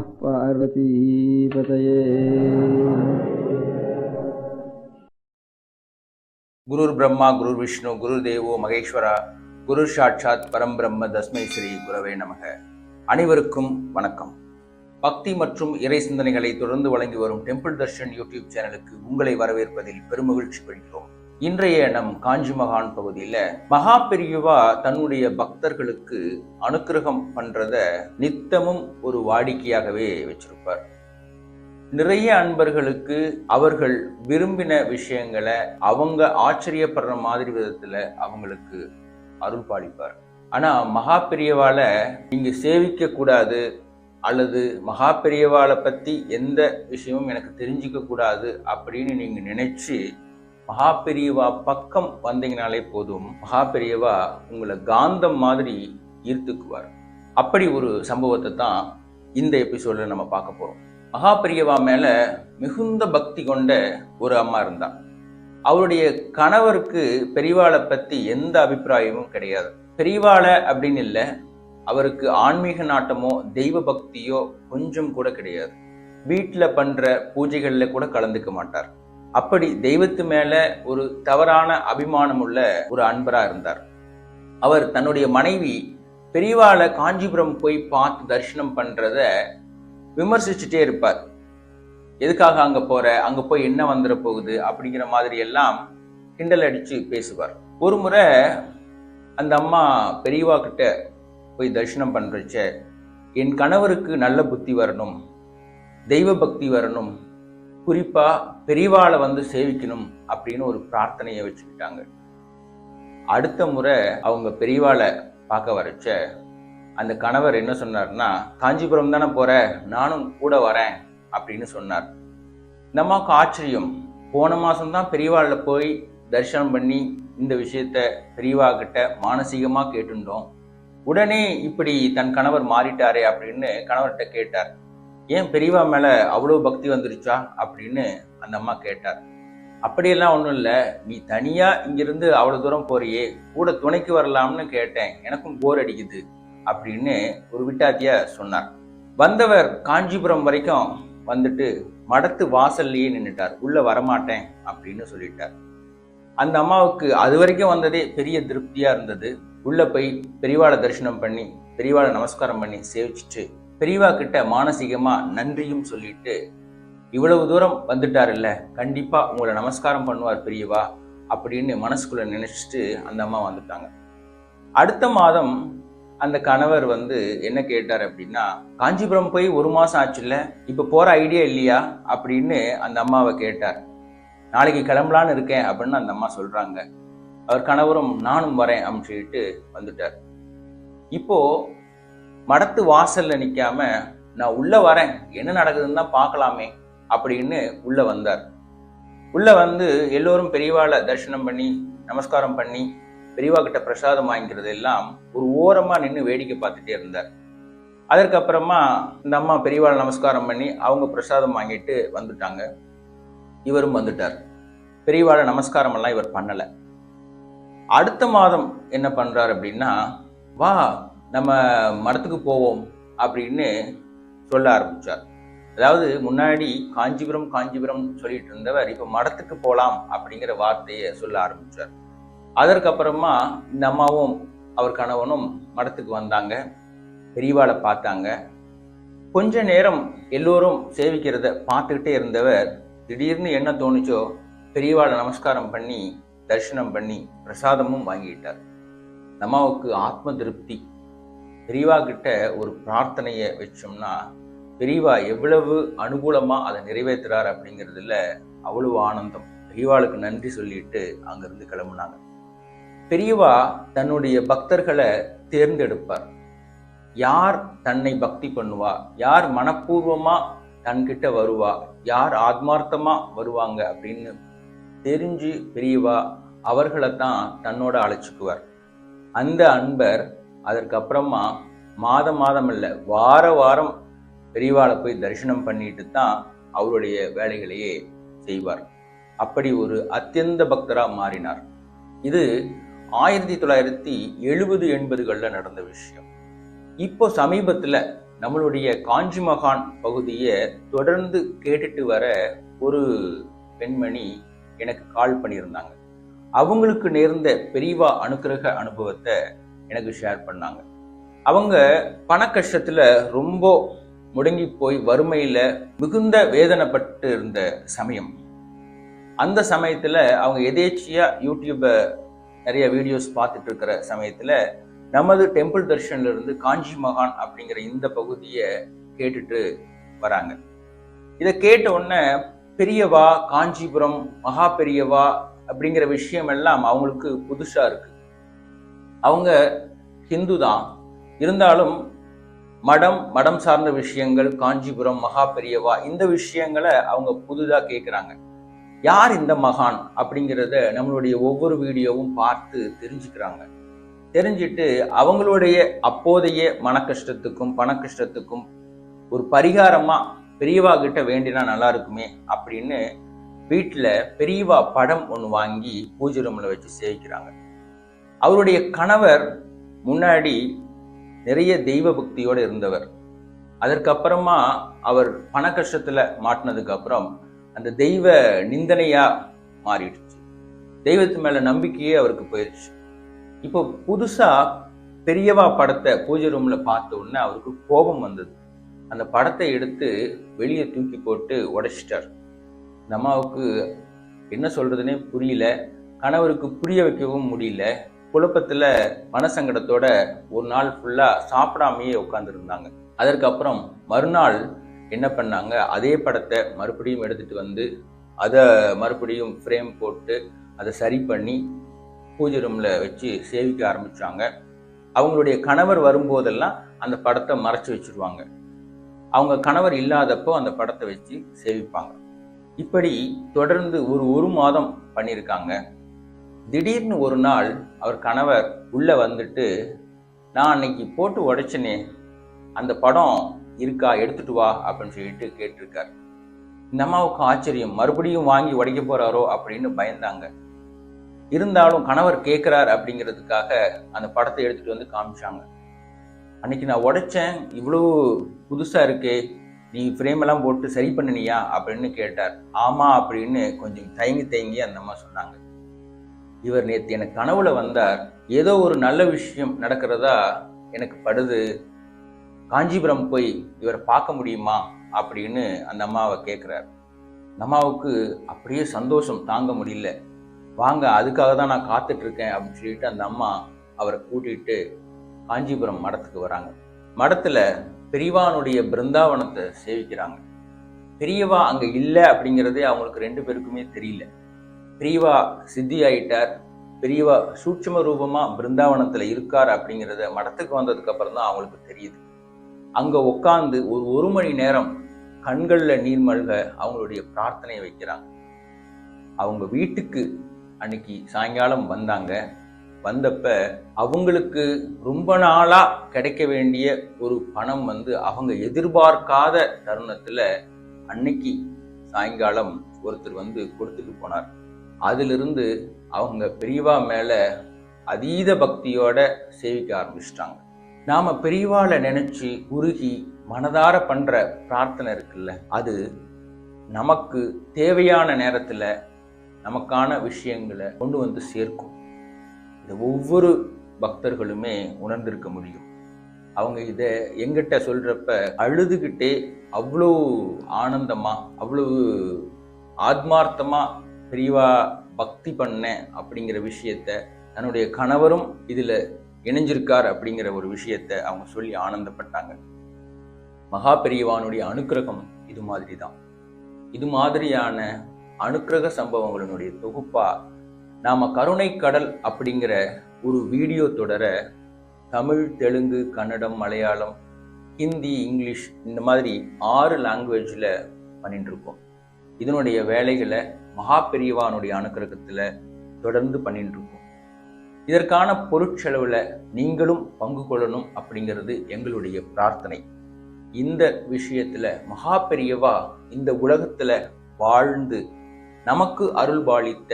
நமः பார்வதீபதயே குருர் பிரம்மா குரு விஷ்ணு குரு தேவோ மகேஸ்வரா குரு சாட்சாத் பரம்பிரம்ம தஸ்மை ஸ்ரீ குரவே நமக அனைவருக்கும் வணக்கம். பக்தி மற்றும் இறை சிந்தனைகளை தொடர்ந்து வழங்கி வரும் டெம்பிள் தர்ஷன் யூடியூப் சேனலுக்கு உங்களை வரவேற்பதில் பெருமகிழ்ச்சி கொள்கிறோம் இன்றைய நம் காஞ்சி மகான் பகுதியில மகா பெரியவா தன்னுடைய பக்தர்களுக்கு அனுக்கிரகம் பண்றத நித்தமும் ஒரு வாடிக்கையாகவே வச்சிருப்பார். நிறைய அன்பர்களுக்கு அவர்கள் விரும்பின விஷயங்களை அவங்க ஆச்சரியப்படுற மாதிரி விதத்துல அவங்களுக்கு அருள் பாலிப்பார். ஆனா மகா பெரியவால நீங்க சேவிக்க கூடாது அல்லது மகா பெரியவாளை பத்தி எந்த விஷயமும் எனக்கு தெரிஞ்சுக்க கூடாது அப்படின்னு நீங்க நினைச்சு மகா பெரியவா பக்கம் வந்தீங்கனாலே போதும். மகா பெரியவா உங்களை காந்தம் மாதிரி ஈர்த்துக்குவார். அப்படி ஒரு சம்பவத்தை தான் இந்த எபிசோடில் நம்ம பார்க்க போகிறோம் மகா பெரியவா மிகுந்த பக்தி கொண்ட ஒரு அம்மா இருந்தா அவருடைய கணவருக்கு பெரியவாளை பற்றி எந்த அபிப்பிராயமும் கிடையாது. பெரியவாளை அப்படின்னு இல்லை அவருக்கு ஆன்மீக நாட்டமோ தெய்வ பக்தியோ கொஞ்சம் கூட கிடையாது. வீட்டில் பண்ணுற பூஜைகளில் கூட கலந்துக்க மாட்டார். அப்படி தெய்வத்து மேல ஒரு தவறான அபிமானம் உள்ள ஒரு அன்பரா இருந்தார். அவர் தன்னுடைய மனைவி பெரியவாளை காஞ்சிபுரம் போய் பார்த்து தரிசனம் பண்றத விமர்சிச்சுட்டே இருப்பார். எதுக்காக அங்க போற? அங்க போய் என்ன வந்துட போகுது? அப்படிங்கிற மாதிரி எல்லாம் கிண்டல் அடிச்சு பேசுவார். ஒரு முறை அந்த அம்மா பெரியவா கிட்ட போய் தரிசனம் பண்றச்ச என் கணவருக்கு நல்ல புத்தி வரணும் தெய்வ பக்தி வரணும். குறிப்பா பெரியவாளை வந்து சேவிக்கணும் அப்படின்னு ஒரு பிரார்த்தனையை வச்சுக்கிட்டாங்க. அடுத்த முறை அவங்க பெரியவாளை பார்க்க வரச்ச அந்த கணவர் என்ன சொன்னார்னா காஞ்சிபுரம் தானே போற? நானும் கூட வரேன் அப்படின்னு சொன்னார். இந்த ஆச்சரியம். போன மாசம்தான் பெரியவாளில் போய் தரிசனம் பண்ணி இந்த விஷயத்த பெரியவா கிட்ட மானசீகமா கேட்டுட்டோம் உடனே இப்படி தன் கணவர் மாறிட்டாரே அப்படின்னு கணவர்கிட்ட கேட்டார். ஏன் பெரியவா மேலே அவ்வளோ பக்தி வந்துருச்சா அப்படின்னு அந்த அம்மா கேட்டார். அப்படியெல்லாம் ஒன்றும் இல்லை நீ தனியாக இங்கிருந்து அவ்வளோ தூரம் போறியே கூட துணைக்கு வரலாம்னு கேட்டேன் எனக்கும் போர் அடிக்குது அப்படின்னு ஒரு விட்டாத்தியா சொன்னார். வந்தவர் காஞ்சிபுரம் வரைக்கும் வந்துட்டு மடத்து வாசல்லையே நின்றுட்டார் உள்ளே வரமாட்டேன் அப்படின்னு சொல்லிட்டார். அந்த அம்மாவுக்கு அது வரைக்கும் வந்ததே பெரிய திருப்தியாக இருந்தது. உள்ளே போய் பெரியவாளை தரிசனம் பண்ணி பெரியவாளை நமஸ்காரம் பண்ணி சேவிச்சிட்டு பெரியவா கிட்ட மானசீகமாக நன்றியும் சொல்லிட்டு இவ்வளவு தூரம் வந்துட்டார் கண்டிப்பாக உங்களை நமஸ்காரம் பண்ணுவார் பெரியவா அப்படின்னு மனசுக்குள்ளே நினச்சிட்டு அந்த அம்மா வந்துட்டாங்க. அடுத்த மாதம் அந்த கணவர் வந்து என்ன கேட்டார் அப்படின்னா காஞ்சிபுரம் போய் ஒரு மாதம் ஆச்சுல்ல இப்போ போகிற ஐடியா இல்லையா? அப்படின்னு அந்த அம்மாவை கேட்டார். நாளைக்கு கிளம்பலான்னு இருக்கேன் அப்படின்னு அந்த அம்மா சொல்கிறாங்க அவர் கணவரும் நானும் வரேன் அப்படின்னு சொல்லிட்டு வந்துட்டார். இப்போது மடத்து வாசல்ல நிக்காம நான் உள்ள வரேன். என்ன நடக்குதுன்னு தான் பார்க்கலாமே அப்படின்னு உள்ள வந்தார். உள்ள வந்து எல்லோரும் பெரியவாளை தரிசனம் பண்ணி நமஸ்காரம் பண்ணி பெரியவா கிட்ட பிரசாதம் வாங்கிக்கிறது எல்லாம் ஒரு ஓரமா நின்று வேடிக்கை பார்த்துட்டே இருந்தார். அதற்கப்புறமா இந்த அம்மா பெரியவாளை நமஸ்காரம் பண்ணி அவங்க பிரசாதம் வாங்கிட்டு வந்துட்டாங்க. இவரும் வந்துட்டார். பெரியவாளை நமஸ்காரம் எல்லாம் இவர் பண்ணலை. அடுத்த மாதம் என்ன பண்றாரு அப்படின்னா வா நம்ம மடத்துக்கு போவோம் அப்படின்னு சொல்ல ஆரம்பிச்சார். அதாவது முன்னாடி காஞ்சிபுரம் காஞ்சிபுரம் சொல்லிட்டு இருந்தவர் இப்போ மடத்துக்கு போகலாம் அப்படிங்கிற வார்த்தையை சொல்ல ஆரம்பிச்சார். அதற்கப்புறமா இந்த அம்மாவும் அவர் கணவனும் மடத்துக்கு வந்தாங்க பெரியவாளை பார்த்தாங்க. கொஞ்ச நேரம் எல்லோரும் சேவிக்கிறத பார்த்துக்கிட்டே இருந்தவர் திடீர்னு என்ன தோணுச்சோ பெரியவாளை நமஸ்காரம் பண்ணி தரிசனம் பண்ணி பிரசாதமும் வாங்கிட்டார். அம்மாவுக்கு ஆத்ம திருப்தி. பெரியவா கிட்ட ஒரு பிரார்த்தனையை வச்சோம்னா பெரியவா எவ்வளவு அனுகூலமாக அதை நிறைவேற்றுறார் அப்படிங்கிறதுல அவ்வளவு ஆனந்தம். பெரியவாளுக்கு நன்றி சொல்லிட்டு அங்கிருந்து கிளம்புனாங்க. பெரியவா தன்னுடைய பக்தர்களை தேர்ந்தெடுப்பார். யார் தன்னை பக்தி பண்ணுவா? யார் மனப்பூர்வமாக தன்கிட்ட வருவா? யார் ஆத்மார்த்தமாக வருவாங்க அப்படின்னு தெரிஞ்சு பெரியவா அவர்களை தான் தன்னோட அழைச்சிக்குவார். அந்த அன்பர் அதற்கப்புறமா மாதம் மாதம் இல்லை வார வாரம் பெரியவாளை போய் தரிசனம் பண்ணிட்டு தான் அவருடைய வேலைகளையே செய்வார். அப்படி ஒரு அத்தியந்த பக்தராக மாறினார். இது ஆயிரத்தி தொள்ளாயிரத்தி எழுபது எண்பதுகளில் நடந்த விஷயம். இப்போ சமீபத்தில் நம்மளுடைய காஞ்சி மகான் பகுதியை தொடர்ந்து கேட்டுட்டு வர ஒரு பெண்மணி எனக்கு கால் பண்ணியிருந்தாங்க. அவங்களுக்கு நேர்ந்த பெரியவா அனுக்கிரக அனுபவத்தை எனக்கு ஷேர் பண்ணாங்க. அவங்க பண கஷ்டத்துல ரொம்ப முடங்கி போய் வறுமையில மிகுந்த வேதனைப்பட்டு இருந்த சமயம். அந்த சமயத்துல அவங்க எதேச்சியா யூடியூப நிறைய வீடியோஸ் பார்த்துட்டு இருக்கிற சமயத்துல நமது டெம்பிள் தர்ஷன்ல இருந்து காஞ்சி மகான் அப்படிங்கிற இந்த பகுதியை கேட்டுட்டு வராங்க. இதை கேட்ட உடனே பெரியவா காஞ்சிபுரம் மகா பெரியவா அப்படிங்கிற விஷயம் எல்லாம் அவங்களுக்கு புதுசா இருக்கு. அவங்க ஹிந்து தான். இருந்தாலும் மடம் மடம் சார்ந்த விஷயங்கள் காஞ்சிபுரம் மகா பெரியவா இந்த விஷயங்களை அவங்க புதுதாக கேட்குறாங்க யார் இந்த மகான் அப்படிங்கிறத நம்மளுடைய ஒவ்வொரு வீடியோவும் பார்த்து தெரிஞ்சுக்கிறாங்க. தெரிஞ்சிட்டு அவங்களுடைய அப்போதைய மன கஷ்டத்துக்கும் பண கஷ்டத்துக்கும் ஒரு பரிகாரமாக பெரியவா கிட்ட வேண்டினா நல்லா இருக்குமே அப்படின்னு வீட்டில் பெரியவா படம் ஒன்று வாங்கி பூஜை ரூமில் வச்சு சேவிக்கிறாங்க. அவருடைய கணவர் முன்னாடி நிறைய தெய்வ பக்தியோடு இருந்தவர். அதற்கப்புறமா அவர் பண கஷ்டத்தில் மாட்டினதுக்கு அப்புறம் அந்த தெய்வ நிந்தனையா மாறிடுச்சு. தெய்வத்து மேல நம்பிக்கையே அவருக்கு போயிடுச்சு. இப்போ புதுசா பெரியவா படத்தை பூஜை ரூம்ல பார்த்த உடனே அவருக்கு கோபம் வந்தது. அந்த படத்தை எடுத்து வெளியே தூக்கி போட்டு உடைச்சிட்டார். இந்த அம்மாவுக்கு என்ன சொல்றதுன்னே புரியல. கணவருக்கு புரிய வைக்கவும் முடியல. குழப்பத்துல மனசங்கடத்தோட ஒரு நாள் ஃபுல்லா சாப்பிடாமையே உட்காந்துருந்தாங்க அதற்கப்புறம் மறுநாள் என்ன பண்ணாங்க? அதே படத்தை மறுபடியும் எடுத்துட்டு வந்து அதை மறுபடியும் ஃப்ரேம் போட்டு அதை சரி பண்ணி பூஜை ரூம்ல வச்சு சேவிக்க ஆரம்பிச்சாங்க. அவங்களுடைய கணவர் வரும்போதெல்லாம் அந்த படத்தை மறைச்சு வச்சிருவாங்க. அவங்க கணவர் இல்லாதப்போ அந்த படத்தை வச்சு சேவிப்பாங்க. இப்படி தொடர்ந்து ஒரு ஒரு மாதம் பண்ணியிருக்காங்க. திடீர்னு ஒரு நாள் அவர் கணவர் உள்ள வந்துட்டு நான் அன்னைக்கு போட்டு உடைச்சனே அந்த படம் இருக்கா எடுத்துட்டு வா அப்படின்னு சொல்லிட்டு கேட்டிருக்காரு. இந்த அம்மாவுக்கு ஆச்சரியம். மறுபடியும் வாங்கி உடைக்க போறாரோ அப்படின்னு பயந்தாங்க. இருந்தாலும் கணவர் கேட்குறார் அப்படிங்கிறதுக்காக அந்த படத்தை எடுத்துட்டு வந்து காமிச்சாங்க. அன்னைக்கு நான் உடைச்சேன் இவ்வளோ புதுசா இருக்கே நீ ஃப்ரேம் எல்லாம் போட்டு சரி பண்ணினியா? அப்படின்னு கேட்டார். ஆமா அப்படின்னு கொஞ்சம் தயங்கி தயங்கி அந்த அம்மா சொன்னாங்க. இவர் நேற்று எனக்கு கனவுல வந்தார். ஏதோ ஒரு நல்ல விஷயம் நடக்கிறதா எனக்கு படுது. காஞ்சிபுரம் போய் இவரை பார்க்க முடியுமா? அப்படின்னு அந்த அம்மாவை கேட்குறார் அந்த அம்மாவுக்கு அப்படியே சந்தோஷம் தாங்க முடியல. வாங்க அதுக்காக தான் நான் காத்துட்ருக்கேன் அப்படின்னு சொல்லிட்டு அந்த அம்மா அவரை கூட்டிட்டு காஞ்சிபுரம் மடத்துக்கு வராங்க. மடத்தில் பெரியவானுடைய பிருந்தாவனத்தை சேவிக்கிறாங்க. பெரியவா அங்கே இல்லை அப்படிங்கிறதே அவங்களுக்கு ரெண்டு பேருக்குமே தெரியல. பிரீவா சித்தி ஆயிட்டார் பெரியவா சூட்சம ரூபமாக பிருந்தாவனத்தில் இருக்கார் அப்படிங்கிறத மடத்துக்கு வந்ததுக்கப்புறம் தான் அவங்களுக்கு தெரியுது. அங்கே உட்காந்து ஒரு ஒரு மணி நேரம் கண்களில் நீர்மல்க அவங்களுடைய பிரார்த்தனையை வைக்கிறாங்க. அவங்க வீட்டுக்கு அன்னைக்கு சாயங்காலம் வந்தாங்க. வந்தப்ப அவங்களுக்கு ரொம்ப நாளாக கிடைக்க வேண்டிய ஒரு பணம் வந்து அவங்க எதிர்பார்க்காத தருணத்தில் அன்னைக்கு சாயங்காலம் ஒருத்தர் வந்து கொடுத்துட்டு போனார். அதிலிருந்து அவங்க பெரியவா மேலே அதீத பக்தியோட சேவிக்க ஆரம்பிச்சிட்டாங்க. நாம பெரியவாளை நினைச்சு உருகி மனதார பண்ற பிரார்த்தனை இருக்குல்ல அது நமக்கு தேவையான நேரத்தில் நமக்கான விஷயங்களை கொண்டு வந்து சேர்க்கும். இதை ஒவ்வொரு பக்தர்களுமே உணர்ந்திருக்க முடியும். அவங்க இதை எங்கிட்ட சொல்றப்ப அழுதுகிட்டே அவ்வளோ ஆனந்தமா அவ்வளவு ஆத்மார்த்தமா பெரியவா பக்தி பண்ணேன் அப்படிங்கிற விஷயத்த தன்னுடைய கணவரும் இதில் இணைஞ்சிருக்கார் அப்படிங்கிற ஒரு விஷயத்த அவங்க சொல்லி ஆனந்தப்பட்டாங்க. மகா பெரியவானுடைய அனுக்கிரகம் இது மாதிரி தான் இது மாதிரியான அனுக்கிரக சம்பவங்களினுடைய தொகுப்பா நாம் கருணை கடல் அப்படிங்கிற ஒரு வீடியோ தொடர தமிழ் தெலுங்கு கன்னடம் மலையாளம் ஹிந்தி இங்கிலீஷ் இந்த மாதிரி ஆறு லாங்குவேஜில் பண்ணிட்டுருக்கோம் இதனுடைய வேலைகளை மகா பெரியவானுடைய அனுக்கிரகத்தில் தொடர்ந்து பண்ணிட்டு இருக்கோம். இதற்கான பொருட்செலவில் நீங்களும் பங்கு கொள்ளணும் அப்படிங்கிறது எங்களுடைய பிரார்த்தனை. இந்த விஷயத்தில் மகா பெரியவா இந்த உலகத்தில் வாழ்ந்து நமக்கு அருள் பாலித்த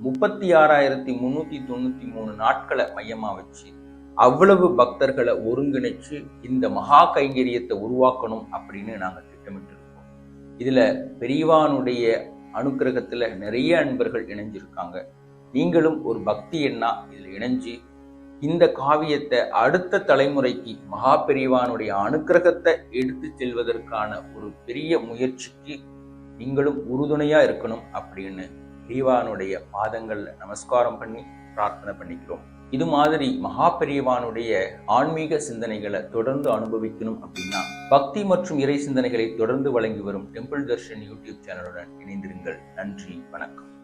முப்பத்தி ஆறாயிரத்தி முந்நூற்றி தொண்ணூற்றி மூணு நாட்களை மையமாக வச்சு அவ்வளவு பக்தர்களை ஒருங்கிணைச்சு இந்த மகா கைங்கரியத்தை உருவாக்கணும் அப்படின்னு நாங்கள் திட்டமிட்டிருக்கோம் இதில் பெரியவானுடைய அனுக்கிரகத்துல நிறைய அன்பர்கள் இணைஞ்சிருக்காங்க. நீங்களும் ஒரு பக்தி எண்ணா இதில் இணைஞ்சு இந்த காவியத்தை அடுத்த தலைமுறைக்கு மகா பெரியவானுடைய அனுக்கிரகத்தை எடுத்து செல்வதற்கான ஒரு பெரிய முயற்சிக்கு நீங்களும் உறுதுணையா இருக்கணும் அப்படின்னு பெரியவானுடைய பாதங்கள்ல நமஸ்காரம் பண்ணி பிரார்த்தனை பண்ணிக்கிறோம். இது மாதிரி மகா பெரியவானுடைய ஆன்மீக சிந்தனைகளை தொடர்ந்து அனுபவிக்கணும் அப்படின்னா பக்தி மற்றும் இறை சிந்தனைகளை தொடர்ந்து வழங்கி வரும் டெம்பிள் தர்ஷன் யூடியூப் சேனலுடன் இணைந்திருங்கள். நன்றி வணக்கம்.